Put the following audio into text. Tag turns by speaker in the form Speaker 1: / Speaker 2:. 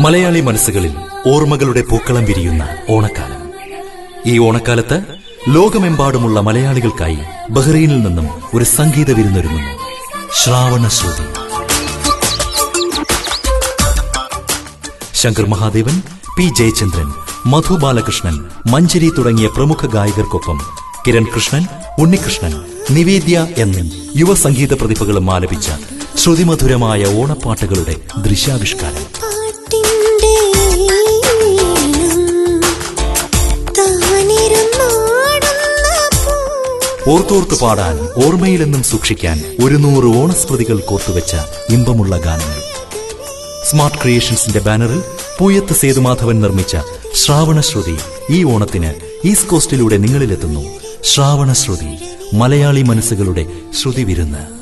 Speaker 1: മലയാളി മനസ്സുകളിൽ ഓർമ്മകളുടെ പൂക്കളം വിരിയുന്ന ഓണക്കാലം. ഈ ഓണക്കാലത്ത് ലോകമെമ്പാടുമുള്ള മലയാളികൾക്കായി ബഹ്റൈനിൽ നിന്നും ഒരു സംഗീത വിരുന്നൊരുങ്ങുന്നു. ശ്രാവണ ശ്രുതി. ശങ്കർ മഹാദേവൻ പി ജയചന്ദ്രൻ മധു ബാലകൃഷ്ണൻ മഞ്ജരി തുടങ്ങിയ പ്രമുഖ ഗായകർക്കൊപ്പം കിരൺ കൃഷ്ണൻ ഉണ്ണികൃഷ്ണൻ നിവേദ്യ എന്നീ യുവ സംഗീത പ്രതിഭകളും ആലപിച്ച ശ്രുതിമധുരമായ ഓണപ്പാട്ടുകളുടെ ദൃശ്യാവിഷ്കാരം. ഓർത്തോർത്ത് പാടാൻ ഓർമ്മയിലെന്നും സൂക്ഷിക്കാൻ ഒരു നൂറ് ഓണസ്മൃതികൾ കോർത്തുവെച്ച ഇമ്പമുള്ള ഗാനങ്ങൾ. സ്മാർട്ട് ക്രിയേഷൻസിന്റെ ബാനറിൽ പൂയത്ത് സേതുമാധവൻ നിർമ്മിച്ച ശ്രാവണശ്രുതി ഈ ഓണത്തിന് ഈസ്റ്റ് കോസ്റ്റിലൂടെ നിങ്ങളിലെത്തുന്നു. ശ്രാവണശ്രുതി മലയാളി മനസ്സുകളുടെ ശ്രുതി വിരുന്ന്